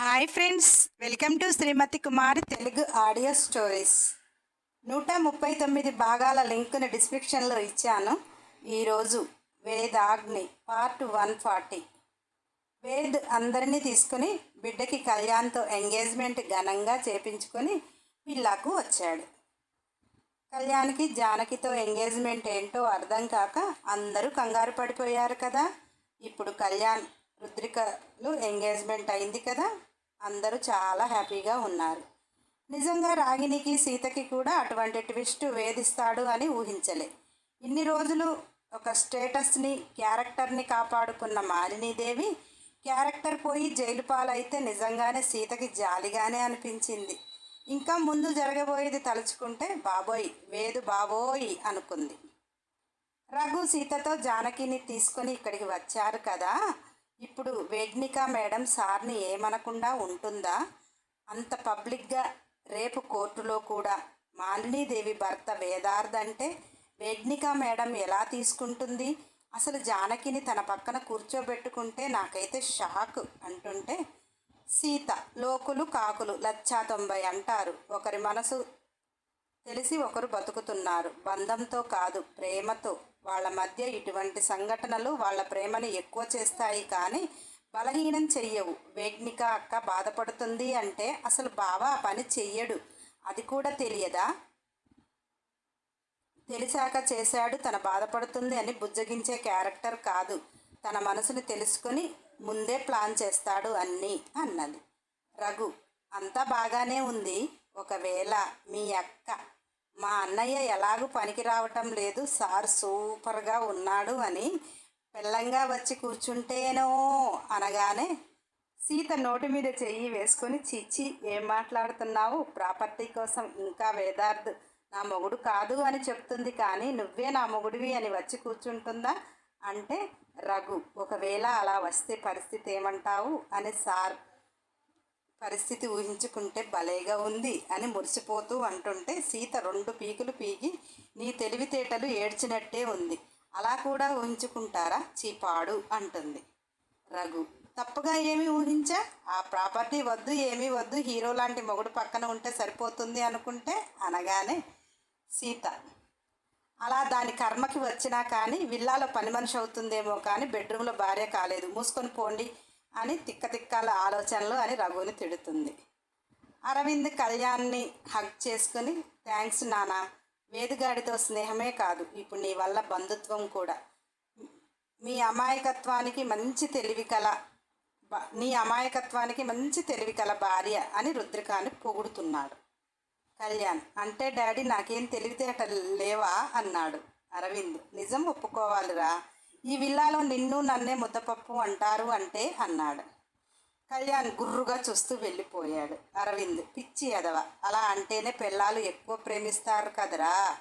Hi friends welcome to Srimathi Kumari Telugu audio stories. నూట ముప్పై తొమ్మిది భాగాల లింక్ను డిస్క్రిప్షన్లో ఇచ్చాను. ఈరోజు Vedagni part one forty. Ved అందరినీ తీసుకుని బిడ్డకి కళ్యాణ్తో ఎంగేజ్మెంట్ ఘనంగా చేపించుకొని పిల్లాకు వచ్చాడు. కళ్యాణ్కి జానకితో ఎంగేజ్మెంట్ ఏంటో అర్థం కాక అందరూ కంగారు పడిపోయారు కదా. ఇప్పుడు కళ్యాణ్ రుద్రికలు ఎంగేజ్మెంట్ అయింది కదా. అందరూ చాలా హ్యాపీగా ఉన్నారు. నిజంగా రాగినికి సీతకి కూడా అటువంటి ట్విస్ట్ వేధిస్తాడు అని ఊహించలే. ఇన్ని రోజులు ఒక స్టేటస్ని క్యారెక్టర్ని కాపాడుకున్న మాలినీదేవి క్యారెక్టర్ పోయి జైలు పాలైతే నిజంగానే సీతకి జాలిగానే అనిపించింది. ఇంకా ముందు జరగబోయేది తలుచుకుంటే బాబోయ్ వేదు బాబోయ్ అనుకుంది. రఘు సీతతో జానకిని తీసుకొని ఇక్కడికి వచ్చారు కదా ఇప్పుడు వేగ్నిక మేడం సార్ని ఏమనకుండా ఉంటుందా? అంత పబ్లిక్గా రేపు కోర్టులో కూడా మాలినీదేవి భర్త వేదార్థ అంటే వేగ్నిక మేడం ఎలా తీసుకుంటుంది? అసలు జానకిని తన పక్కన కూర్చోబెట్టుకుంటే నాకైతే షాక్ అంటుంటే సీత లోకులు కాకులు లచ్చా తొంభై అంటారు. ఒకరి మనసు తెలిసి ఒకరు బతుకుతున్నారు. బంధంతో కాదు ప్రేమతో. వాళ్ళ మధ్య ఇటువంటి సంఘటనలు వాళ్ళ ప్రేమని ఎక్కువ చేస్తాయి కానీ బలహీనం చెయ్యవు. వేగ్నిక అక్క బాధపడుతుంది అంటే అసలు బావ ఆ పని చెయ్యడు. అది కూడా తెలియదా? తెలిసాక చేశాడు తన బాధపడుతుంది అని బుజ్జగించే క్యారెక్టర్ కాదు. తన మనసుని తెలుసుకొని ముందే ప్లాన్ చేస్తాడు అన్నీ అన్నది. రఘు అంతా బాగానే ఉంది. ఒకవేళ మీ అక్క మా అన్నయ్య ఎలాగూ పనికి రావటం లేదు. సార్ సూపర్గా ఉన్నాడు అని పెళ్ళంగా వచ్చి కూర్చుంటేనో అనగానే సీత నోటి మీద చెయ్యి వేసుకొని చిచ్చి ఏం మాట్లాడుతున్నావు? ప్రాపర్టీ కోసం ఇంకా వేదార్థ్ నా మొగుడు కాదు అని చెప్తుంది. కానీ నువ్వే నా మొగుడివి అని వచ్చి కూర్చుంటుందా? అంటే రఘు ఒకవేళ అలా వస్తే పరిస్థితి ఏమంటావు? అని సార్ పరిస్థితి ఊహించుకుంటే భలేగా ఉంది అని మురిసిపోతూ అంటుంటే సీత రెండు పీకులు పీకి నీ తెలివితేటలు ఏడ్చినట్టే ఉంది. అలా కూడా ఊహించుకుంటారా? చీపాడు అంటుంది. రఘు తప్పుగా ఏమి ఊహించా? ఆ ప్రాపర్టీ వద్దు ఏమీ వద్దు హీరో లాంటి మొగుడు పక్కన ఉంటే సరిపోతుంది అనుకుంటే అనగానే సీత అలా దాని కర్మకి వచ్చినా కానీ విల్లాలో పని మనిషి అవుతుందేమో కానీ బెడ్రూమ్లో భార్య కాలేదు. మూసుకొని పోండి. అని తిక్క తిక్కాల ఆలోచనలు అని రఘుని తిడుతుంది. అరవింద్ కళ్యాణ్ని హగ్ చేసుకుని థ్యాంక్స్ నానా వేదుగాడితో స్నేహమే కాదు ఇప్పుడు నీ వల్ల బంధుత్వం కూడా. మీ అమాయకత్వానికి మంచి తెలివి కల నీ అమాయకత్వానికి మంచి తెలివి కల భార్య అని రుద్రికాన్ని పొగుడుతున్నాడు. కళ్యాణ్ అంటే డాడీ నాకేం తెలివితేటలు లేవా? అన్నాడు అరవింద్. నిజం ఒప్పుకోవాలిరా ఈ విల్లాలో నిన్ను నన్నే ముద్దపప్పు అంటారు అంటే అన్నాడు. కళ్యాణ్ గుర్రుగా చూస్తూ వెళ్ళిపోయాడు. అరవింద్ పిచ్చి ఎదవ అలా అంటేనే పిల్లలు ఎక్కువ ప్రేమిస్తారు కదరా.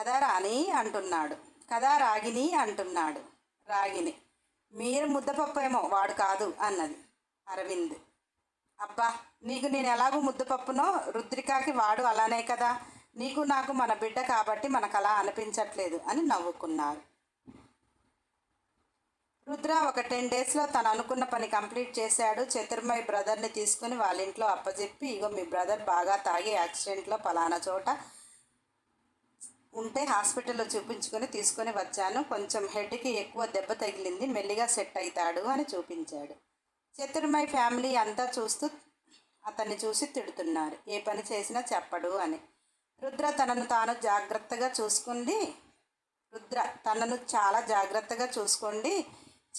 కదా రాణి అంటున్నాడు. కదా రాగిని అంటున్నాడు. రాగిని మీరు ముద్దపప్పు ఏమో వాడు కాదు అన్నది అరవింద్. అబ్బా నీకు నేను ఎలాగో ముద్దపప్పునో రుద్రికాకి వాడు అలానే కదా. నీకు నాకు మన బిడ్డ కాబట్టి మనకు అలా అనిపించట్లేదు అని నవ్వుకున్నారు. రుద్ర ఒక టెన్ డేస్లో తను అనుకున్న పని కంప్లీట్ చేశాడు. చతుర్మయ్ బ్రదర్ని తీసుకుని వాళ్ళ ఇంట్లో అప్పజెప్పి ఇగో మీ బ్రదర్ బాగా తాగి యాక్సిడెంట్లో పలానా చోట ఉంటే హాస్పిటల్లో చూపించుకొని తీసుకొని వచ్చాను. కొంచెం హెడ్కి ఎక్కువ దెబ్బ తగిలింది మెల్లిగా సెట్ అవుతాడు అని చూపించాడు. చతుర్మయ్ ఫ్యామిలీ అంతా చూస్తూ అతన్ని చూసి తిడుతున్నారు. ఏ పని చేసినా చెప్పడు అని. రుద్ర తనను తాను జాగ్రత్తగా చూసుకుంది. రుద్ర తనను చాలా జాగ్రత్తగా చూసుకోండి.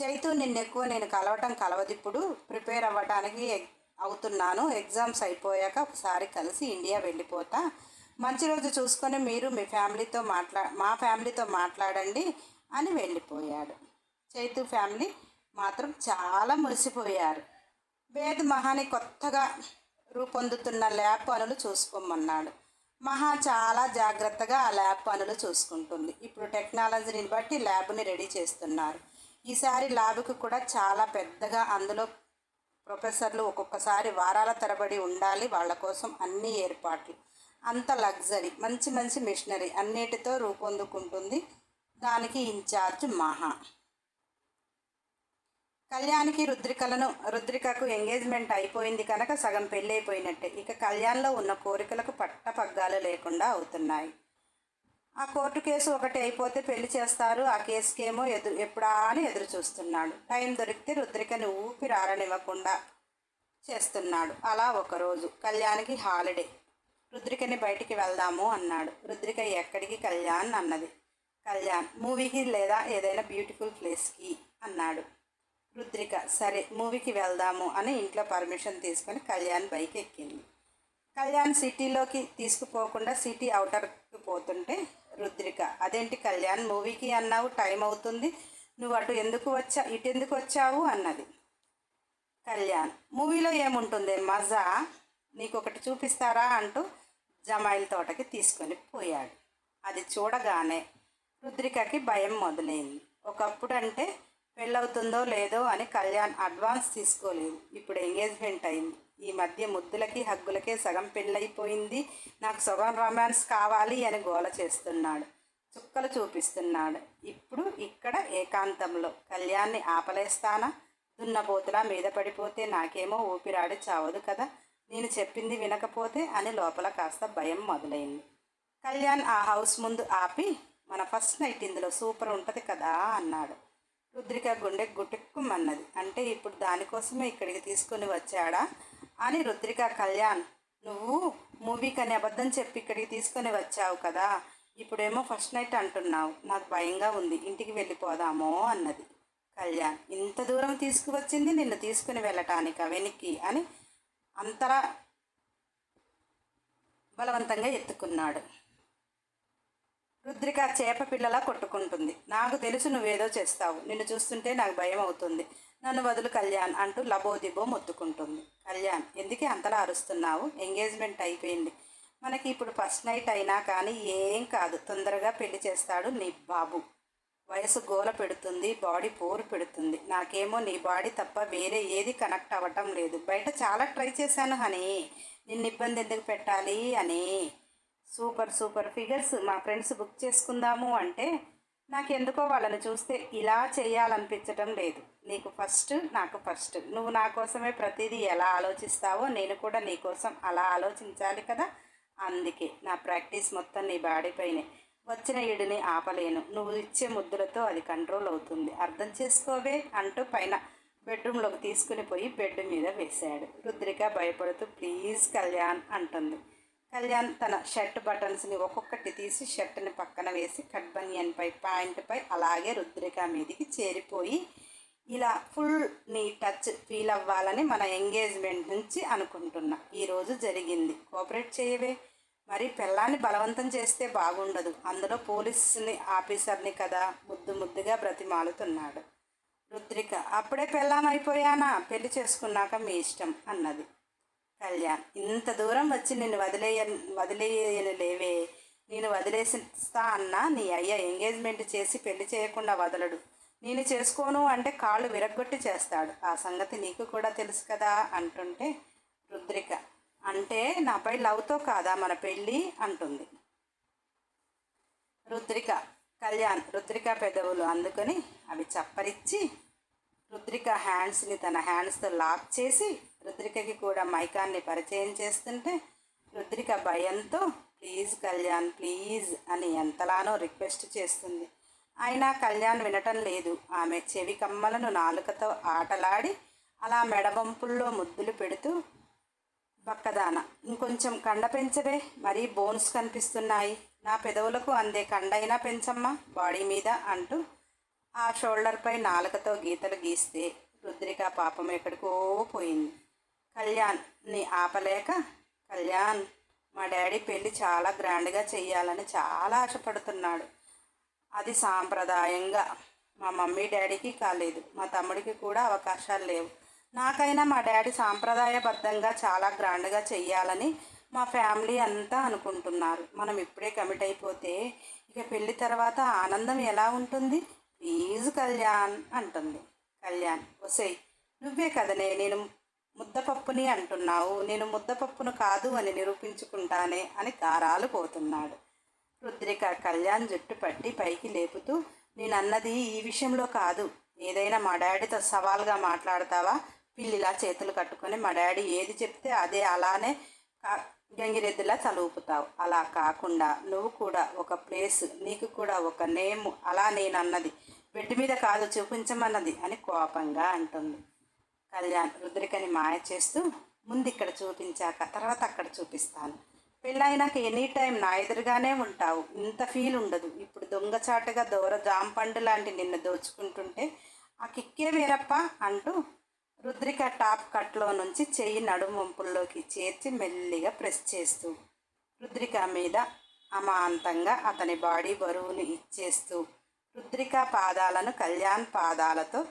చైతు నిన్నెక్కువ నేను కలవటం కలవదిప్పుడు ప్రిపేర్ అవ్వటానికి ఎగ్- అవుతున్నాను. ఎగ్జామ్స్ అయిపోయాక ఒకసారి కలిసి ఇండియా వెళ్ళిపోతా. మంచి రోజు చూసుకొని మీరు మీ ఫ్యామిలీతో మాట్లా మా ఫ్యామిలీతో మాట్లాడండి అని వెళ్ళిపోయాడు. చైతు ఫ్యామిలీ మాత్రం చాలా మురిసిపోయారు. వేద్ మహాని కొత్తగా రూపొందుతున్న ల్యాబ్ పనులు చూసుకోమన్నాడు. మహా చాలా జాగ్రత్తగా ఆ ల్యాబ్ పనులు చూసుకుంటుంది. ఇప్పుడు టెక్నాలజీని బట్టి ల్యాబ్ని రెడీ చేస్తున్నారు. ఈసారి ల్యాబ్కి కూడా చాలా పెద్దగా అందులో ప్రొఫెసర్లు ఒక్కొక్కసారి వారాల తరబడి ఉండాలి వాళ్ళ కోసం అన్ని ఏర్పాట్లు. అంత లగ్జరీ మంచి మంచి మిషనరీ అన్నిటితో రూపొందుకుంటుంది దానికి ఇన్ఛార్జ్ మహా. కళ్యాణ్కి రుద్రికలను రుద్రికకు ఎంగేజ్మెంట్ అయిపోయింది కనుక సగం పెళ్ళి అయిపోయినట్టే ఇక కళ్యాణ్లో ఉన్న కోరికలకు పట్టపగ్గాలు లేకుండా అవుతున్నాయి. ఆ కోర్టు కేసు ఒకటి అయిపోతే పెళ్ళి చేస్తారు. ఆ కేసుకేమో ఎదురు ఎప్పుడా అని ఎదురు చూస్తున్నాడు. టైం దొరికితే రుద్రికని ఊపిరి ఆరనివ్వకుండా చేస్తున్నాడు. అలా ఒకరోజు కళ్యాణ్కి హాలిడే. రుద్రికని బయటికి వెళ్దాము అన్నాడు. రుద్రిక ఎక్కడికి కళ్యాణ్ అన్నది. కళ్యాణ్ మూవీకి లేదా ఏదైనా బ్యూటిఫుల్ ప్లేస్కి అన్నాడు. రుద్రిక సరే మూవీకి వెళ్దాము అని ఇంట్లో పర్మిషన్ తీసుకొని కళ్యాణ్ బైక్ ఎక్కింది కళ్యాణ్ సిటీలోకి తీసుకుపోకుండా సిటీ అవుటర్కి పోతుంటే రుద్రిక. అదేంటి కళ్యాణ్ మూవీకి అన్నావు? టైం అవుతుంది. నువ్వు అటు ఎందుకు వచ్చా? ఇటు ఎందుకు వచ్చావు? అన్నది. కళ్యాణ్. మూవీలో ఏముంటుంది? మజా నీకు ఒకటి చూపిస్తారా? అంటూ జమాయిల తోటకి తీసుకొని పోయాడు. అది చూడగానే రుద్రికకి భయం మొదలైంది. ఒకప్పుడు అంటే పెళ్ళవుతుందో లేదో అని కళ్యాణ్ అడ్వాన్స్ తీసుకోలేదు. ఇప్పుడు ఎంగేజ్మెంట్ అయింది. ఈ మధ్య ముద్దులకి హగ్గులకే సగం పెళ్ళైపోయింది నాకు సగం రొమాన్స్ కావాలి అని గోల చేస్తున్నాడు. చుక్కలు చూపిస్తున్నాడు. ఇప్పుడు ఇక్కడ ఏకాంతంలో కళ్యాణ్ని ఆపలేస్తానా? దున్నపోతులా మీద పడిపోతే నాకేమో ఊపిరాడి చావదు కదా. నేను చెప్పింది వినకపోతే అని లోపల కాస్త భయం మొదలైంది. కళ్యాణ్ ఆ హౌస్ ముందు ఆపి మన ఫస్ట్ నైట్ ఇందులో సూపర్ ఉంటుంది కదా అన్నాడు. రుద్రిక గుండె గుట్టుక్కుమన్నది అంటే ఇప్పుడు దానికోసమే ఇక్కడికి తీసుకొని వచ్చాడా? అని రుద్రిక కళ్యాణ్ నువ్వు మూవీకి అని అబద్ధం చెప్పి ఇక్కడికి తీసుకొని వచ్చావు కదా ఇప్పుడేమో ఫస్ట్ నైట్ అంటున్నావు. నాకు భయంగా ఉంది. ఇంటికి వెళ్ళిపోదామో అన్నది. కళ్యాణ్ ఇంత దూరం తీసుకువచ్చింది నిన్ను తీసుకుని వెళ్ళటానిక వెనక్కి అని అంతలా బలవంతంగా ఎత్తుకున్నాడు. రుద్రిక చేప పిల్లలా కొట్టుకుంటుంది. నాకు తెలుసు నువ్వేదో చేస్తావు. నిన్ను చూస్తుంటే నాకు భయం అవుతుంది నన్ను వదులు కళ్యాణ్ అంటూ లబోదిబో మొత్తుకుంటుంది. కళ్యాణ్ ఎందుకే అంతలా అరుస్తున్నావు? ఎంగేజ్మెంట్ అయిపోయింది. మనకి ఇప్పుడు ఫస్ట్ నైట్ అయినా కానీ ఏం కాదు. తొందరగా పెళ్ళి చేస్తాడు నీ బాబు. వయసు గోల పెడుతుంది బాడీ పోరు పెడుతుంది. నాకేమో నీ బాడీ తప్ప వేరే ఏది కనెక్ట్ అవ్వటం లేదు. బయట చాలా ట్రై చేశాను హనీ. నిన్ను ఇబ్బంది ఎందుకు పెట్టాలి అని. సూపర్ సూపర్ ఫిగర్స్ మా ఫ్రెండ్స్ బుక్ చేసుకుందాము అంటే నాకు ఎందుకో వాళ్ళని చూస్తే ఇలా చేయాలనిపించటం లేదు. నీకు ఫస్ట్ నాకు ఫస్ట్ నువ్వు నా కోసమే ప్రతిదీ ఎలా ఆలోచిస్తావో నేను కూడా నీ కోసం అలా ఆలోచించాలి కదా? అందుకే నా ప్రాక్టీస్ మొత్తం నీ బాడీపైనే వచ్చిన ఈడుని ఆపలేను. నువ్వు ఇచ్చే ముద్దులతో అది కంట్రోల్ అవుతుంది. అర్థం చేసుకోవే అంటూ పైన బెడ్రూమ్లోకి తీసుకుని పోయి బెడ్ మీద వేశాడు. రుద్రిక భయపడుతూ ప్లీజ్ కళ్యాణ్ అంటుంది. కళ్యాణ్ తన షర్ట్ బటన్స్ని ఒక్కొక్కటి తీసి షర్ట్ని పక్కన వేసి కట్ బనియన్పై ప్యాంటుపై అలాగే రుద్రిక మీదికి చేరిపోయి ఇలా ఫుల్ నీ టచ్ ఫీల్ అవ్వాలని మన ఎంగేజ్మెంట్ నుంచి అనుకుంటున్నా. ఈరోజు జరిగింది. కోఆపరేట్ చేయవే. మరి పిల్లాన్ని బలవంతం చేస్తే బాగుండదు. అందులో పోలీసుని ఆఫీసర్ని కదా ముద్దు ముద్దుగా బ్రతిమాలుతున్నాడు. రుద్రిక అప్పుడే పెళ్ళాం అయిపోయానా? పెళ్ళి చేసుకున్నాక మీ ఇష్టం అన్నది. కళ్యాణ్ ఇంత దూరం వచ్చి నిన్ను వదిలేయ వదిలేయను లేవే. నేను వదిలేస్తా అన్నా నీ అయ్య ఎంగేజ్మెంట్ చేసి పెళ్ళి చేయకుండా వదలడు. నేను చేసుకోను అంటే కాళ్ళు విరగ్గొట్టి చేస్తాడు. ఆ సంగతి నీకు కూడా తెలుసు కదా అంటుంటే రుద్రిక. అంటే నాపై లవ్తో కాదా మన పెళ్ళి అంటుంది. రుద్రిక కళ్యాణ్ రుద్రిక పెదవులు అందుకొని అవి చప్పరిచ్చి రుద్రిక హ్యాండ్స్ని తన హ్యాండ్స్తో లాక్ చేసి రుద్రికకి కూడా మైకాన్ని పరిచయం చేస్తుంటే రుద్రిక భయంతో ప్లీజ్ కళ్యాణ్ ప్లీజ్ అని ఎంతలానో రిక్వెస్ట్ చేస్తుంది. అయినా కళ్యాణ్ వినటం లేదు. ఆమె చెవి కమ్మలను నాలుకతో ఆటలాడి అలా మెడబంపుల్లో ముద్దులు పెడుతూ బక్కదాన ఇంకొంచెం కండ పెంచవే మరీ బోన్స్ కనిపిస్తున్నాయి. నా పెదవులకు అందే కండైనా పెంచమ్మా బాడీ మీద అంటూ ఆ షోల్డర్పై నాలుకతో గీతలు గీస్తే రుద్రిక పాపం ఎక్కడికో పోయింది. కళ్యాణ్ని ఆపలేక? కళ్యాణ్ మా డాడీ పెళ్ళి చాలా గ్రాండ్గా చెయ్యాలని చాలా ఆశపడుతున్నాడు. అది సాంప్రదాయంగా. మా మమ్మీ డాడీకి కాలేదు. మా తమ్ముడికి కూడా అవకాశాలు లేవు. నాకైనా మా డాడీ సాంప్రదాయబద్ధంగా చాలా గ్రాండ్గా చెయ్యాలని మా ఫ్యామిలీ అంతా అనుకుంటున్నారు. మనం ఇప్పుడే కమిట్ అయిపోతే ఇక పెళ్ళి తర్వాత ఆనందం ఎలా ఉంటుంది? ప్లీజ్ కళ్యాణ్ అంటుంది. కళ్యాణ్ ఒసే నువ్వే కదనే నేను ముద్దపప్పుని అంటున్నావు. నేను ముద్దపప్పును కాదు అని నిరూపించుకుంటానే అని కారాలు పోతున్నాడు. రుద్రిక కళ్యాణ్ జుట్టు పట్టి పైకి లేపుతూ నేను అన్నది ఈ విషయంలో కాదు. ఏదైనా మా డాడీతో సవాల్గా మాట్లాడతావా? పిల్లిలా చేతులు కట్టుకొని మా డాడీ ఏది చెప్తే అదే అలానే గంగిరెద్దులా చదువుపుతావు అలా కాకుండా నువ్వు కూడా ఒక ప్లేస్ నీకు కూడా ఒక నేమ్ అలా నేను అన్నది బెడ్ మీద కాదు చూపించమన్నది అని కోపంగా అంటుంది. కళ్యాణ్ రుద్రికని మాయ చేస్తూ ముందు ఇక్కడ చూపించాక తర్వాత అక్కడ చూపిస్తాను. పెళ్ళైనాక ఎనీ టైం నా ఎదురుగానే ఉంటావు. ఇంత ఫీల్ ఉండదు. ఇప్పుడు దొంగచాటుగా దూర జాంపండు లాంటి నిన్ను దోచుకుంటుంటే ఆ కిక్కే వేరప్ప అంటూ రుద్రిక టాప్ కట్లో నుంచి చెయ్యి నడుమంపుల్లోకి చేర్చి మెల్లిగా ప్రెస్ చేస్తూ రుద్రిక మీద అమాంతంగా అతని బాడీ బరువును ఇచ్చేస్తూ రుద్రిక పాదాలను కళ్యాణ్ పాదాలతో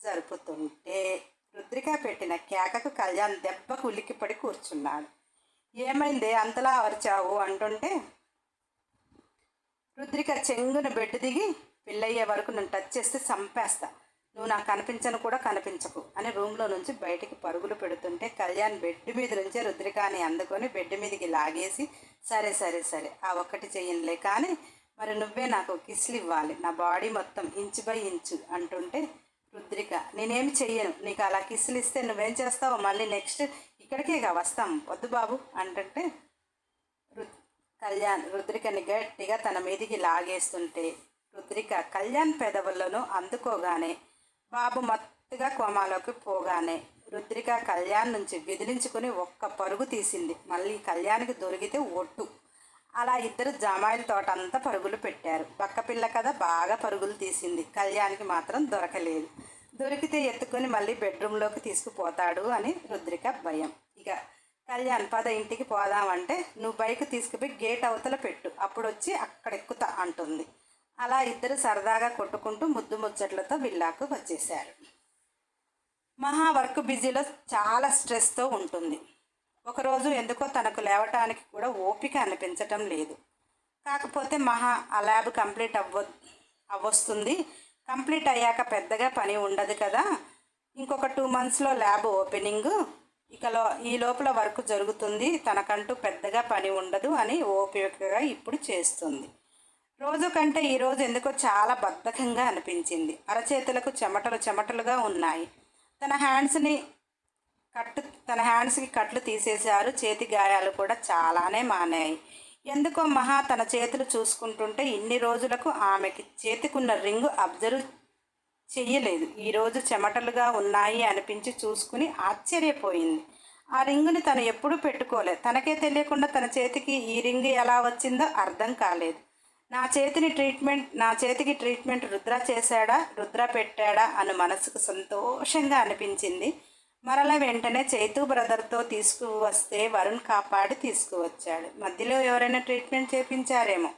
జరుపుతుంటే రుద్రిక పెట్టిన కేకకు కళ్యాణ్ దెబ్బకు ఉలిక్కిపడి కూర్చున్నాడు. ఏమైంది? అంతలా అరిచావు అంటుంటే రుద్రిక చెంగున బెడ్ దిగి పెళ్ళయ్యే వరకు నన్ను టచ్ చేస్తే చంపేస్తా. నువ్వు నాకు కనిపించను కూడా కనిపించకు అని రూమ్లో నుంచి బయటికి పరుగులు పెడుతుంటే కళ్యాణ్ బెడ్ మీద నుంచే రుద్రికాని అందుకొని బెడ్ మీదకి లాగేసి సరే సరే సరే ఆ ఒక్కటి చెయ్యనులే కానీ మరి నువ్వే నాకు కిస్లు ఇవ్వాలి. నా బాడీ మొత్తం ఇంచు బై ఇంచు అంటుంటే రుద్రిక నేనేమి చెయ్యను? నీకు అలా కిస్సులు ఇస్తే నువ్వేం చేస్తావు మళ్ళీ నెక్స్ట్ ఇక్కడికేగా వస్తాం. వద్దు బాబు అంటుంటే రు- కళ్యాణ్ రుద్రికని గట్టిగా తన మీదికి లాగేస్తుంటే రుద్రిక కళ్యాణ్ పెదవులను అందుకోగానే బాబు మత్తుగా కోమాలోకి పోగానే రుద్రిక కళ్యాణ్ నుంచి విదిలించుకుని ఒక్క పరుగు తీసింది. మళ్ళీ కళ్యాణ్కి దొరికితే ఒట్టు. అలా ఇద్దరు జామాయిల తోట అంతా పరుగులు పెట్టారు. పక్క పిల్ల కదా బాగా పరుగులు తీసింది. కళ్యాణ్కి మాత్రం దొరకలేదు. దొరికితే ఎత్తుకొని మళ్ళీ బెడ్రూమ్లోకి తీసుకుపోతాడు అని రుద్రిక భయం. ఇక కళ్యాణ్ పద ఇంటికి పోదామంటే నువ్వు బైక్ తీసుకుపోయి గేట్ అవతల పెట్టు అప్పుడు వచ్చి అక్కడ ఎక్కుతా అంటుంది. అలా ఇద్దరు సరదాగా కొట్టుకుంటూ ముద్దు ముచ్చట్లతో విల్లాకు వచ్చేశారు. మహా వర్క్ బిజీలో చాలా స్ట్రెస్తో ఉంటుంది. ఒకరోజు ఎందుకో తనకు లేవటానికి కూడా ఓపిక అనిపించటం లేదు. కాకపోతే మహా ఆ ల్యాబ్ కంప్లీట్ అవ్వ అవ్వొస్తుంది. కంప్లీట్ అయ్యాక పెద్దగా పని ఉండదు కదా. ఇంకొక టూ మంత్స్లో ల్యాబ్ ఓపెనింగ్. ఇక లో ఈ లోపల వర్క్ జరుగుతుంది. తనకంటూ పెద్దగా పని ఉండదు అని ఓపికగా ఇప్పుడు చేస్తుంది. రోజు కంటే ఈరోజు ఎందుకో చాలా బద్ధకంగా అనిపించింది. అరచేతులకు చెమటలు చెమటలుగా ఉన్నాయి. తన హ్యాండ్స్ని కట్టు తన హ్యాండ్స్కి కట్లు తీసేశారు. చేతి గాయాలు కూడా చాలానే మానాయి. ఎందుకో మహా తన చేతులు చూసుకుంటుంటే ఇన్ని రోజులకు ఆమెకి చేతికున్న రింగు అబ్జర్వ్ చెయ్యలేదు. ఈరోజు చెమటలుగా ఉన్నాయి అనిపించి చూసుకుని ఆశ్చర్యపోయింది. ఆ రింగుని తను ఎప్పుడూ పెట్టుకోలే. తనకే తెలియకుండా తన చేతికి ఈ రింగ్ ఎలా వచ్చిందో అర్థం కాలేదు. నా చేతిని ట్రీట్మెంట్ నా చేతికి ట్రీట్మెంట్ రుద్ర చేశాడా రుద్ర పెట్టాడా అని మనసుకు సంతోషంగా అనిపించింది. మరల వెంటనే చైతు బ్రదర్తో తీసుకువస్తే వరుణ్ కాపాడి తీసుకువచ్చాడు. మధ్యలో ఎవరైనా ట్రీట్మెంట్ చేపించారేమో.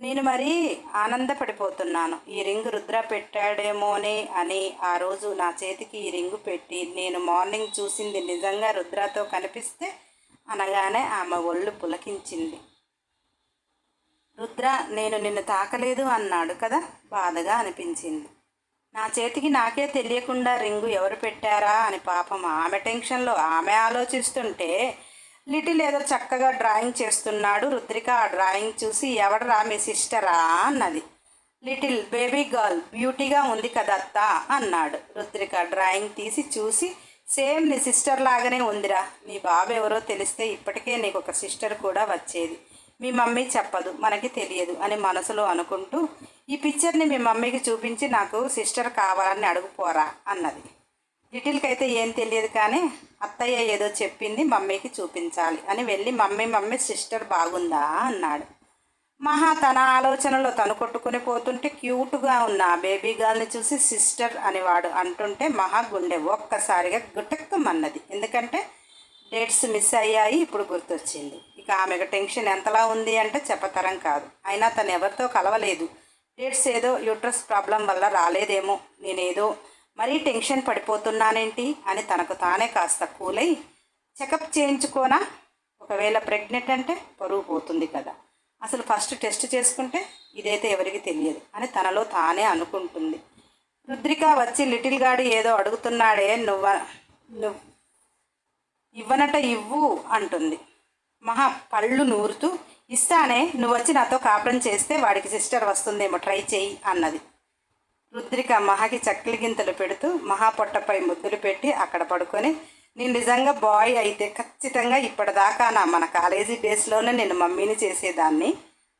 నేను మరీ ఆనందపడిపోతున్నాను. ఈ రింగ్ రుద్ర పెట్టాడేమోనే అని ఆ రోజు నా చేతికి ఈ రింగు పెట్టి నేను మార్నింగ్ చూసింది నిజంగా రుద్రతో కనిపిస్తే అనగానే ఆమె ఒళ్ళు పులకించింది. రుద్ర నేను నిన్ను తాకలేదు అన్నాడు కదా? బాధగా అనిపించింది. నా చేతికి నాకే తెలియకుండా రింగు ఎవరు పెట్టారా అని పాపం ఆమె టెన్షన్లో ఆమె ఆలోచిస్తుంటే లిటిల్ ఏదో చక్కగా డ్రాయింగ్ చేస్తున్నాడు. రుద్రిక ఆ డ్రాయింగ్ చూసి ఎవడరా మీ సిస్టరా అన్నది. లిటిల్ బేబీ గర్ల్ బ్యూటీగా ఉంది కదత్త అన్నాడు. రుద్రిక డ్రాయింగ్ తీసి చూసి సేమ్ నీ సిస్టర్ లాగానే ఉందిరా. మీ బాబు ఎవరో తెలిస్తే ఇప్పటికే నీకు ఒక సిస్టర్ కూడా వచ్చేది. మీ మమ్మీ చెప్పదు మనకి తెలియదు అని మనసులో అనుకుంటూ ఈ పిక్చర్ని మీ మమ్మీకి చూపించి నాకు సిస్టర్ కావాలని అడుగుపోరా అన్నది. లిటిల్కి అయితే ఏం తెలియదు కానీ అత్తయ్య ఏదో చెప్పింది మమ్మీకి చూపించాలి అని వెళ్ళి మమ్మీ మమ్మీ సిస్టర్ బాగుందా అన్నాడు. మహా తన ఆలోచనలో తను కొట్టుకుని పోతుంటే క్యూట్గా ఉన్న ఆ బేబీ గర్ల్ని చూసి సిస్టర్ అని వాడు అంటుంటే మహా గుండె ఒక్కసారిగా గుటక్కమన్నది. ఎందుకంటే డేట్స్ మిస్ అయ్యాయి ఇప్పుడు గుర్తొచ్చింది. ఇక ఆమెకు టెన్షన్ ఎంతలా ఉంది అంటే చెప్పతరం కాదు. అయినా తను ఎవరితో కలవలేదు. డేట్స్ ఏదో యూట్రస్ ప్రాబ్లం వల్ల రాలేదేమో. నేనేదో మరీ టెన్షన్ పడిపోతున్నానేంటి అని తనకు తానే కాస్త కూలై చెకప్ చేయించుకోనా? ఒకవేళ ప్రెగ్నెంట్ అంటే పరువు పోతుంది కదా. అసలు ఫస్ట్ టెస్ట్ చేసుకుంటే ఇదైతే ఎవరికి తెలియదు అని తనలో తానే అనుకుంటుంది. రుద్రిక వచ్చి లిటిల్ గాడి ఏదో అడుగుతున్నాడే నువ్వ నువ్వు ఇవ్వనట ఇవ్వు అంటుంది. మహా పళ్ళు నూరుతూ ఇస్తానే నువ్వు వచ్చి నాతో కాపురం చేస్తే వాడికి సిస్టర్ వస్తుందేమో ట్రై చేయి అన్నది. రుద్రిక మహాకి చక్కలి గింతలు పెడుతూ మహా పొట్టపై ముద్దులు పెట్టి అక్కడ పడుకొని నేను నిజంగా బాయ్ అయితే ఖచ్చితంగా ఇప్పటిదాకా నా మన కాలేజీ డేస్లోనే నేను మమ్మీని చేసేదాన్ని.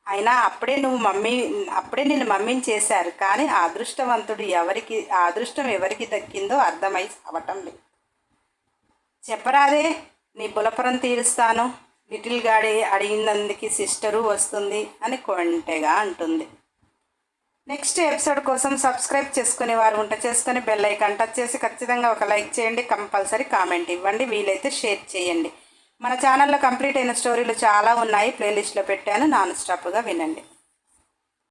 అయినా అప్పుడే నువ్వు మమ్మీ అప్పుడే నేను మమ్మీని చేశారు కానీ ఆ అదృష్టవంతుడు ఎవరికి ఆ అదృష్టం ఎవరికి దక్కిందో అర్థమై అవటం లేదు. చెప్పరాదే నీ బులపురం తీరుస్తాను. లిటిల్ గాడి అడిగినందుకు సిస్టరు వస్తుంది అని కొంటెగా అంటుంది. నెక్స్ట్ ఎపిసోడ్ కోసం సబ్స్క్రైబ్ చేసుకునే వారు ఉంట చేసుకుని బెల్ ఐకాన్ టచ్ చేసి ఖచ్చితంగా ఒక లైక్ చేయండి కంపల్సరీ కామెంట్ ఇవ్వండి వీలైతే షేర్ చేయండి. మన ఛానల్లో కంప్లీట్ అయిన స్టోరీలు చాలా ఉన్నాయి ప్లేలిస్ట్లో పెట్టాను నాన్ స్టాప్గా వినండి.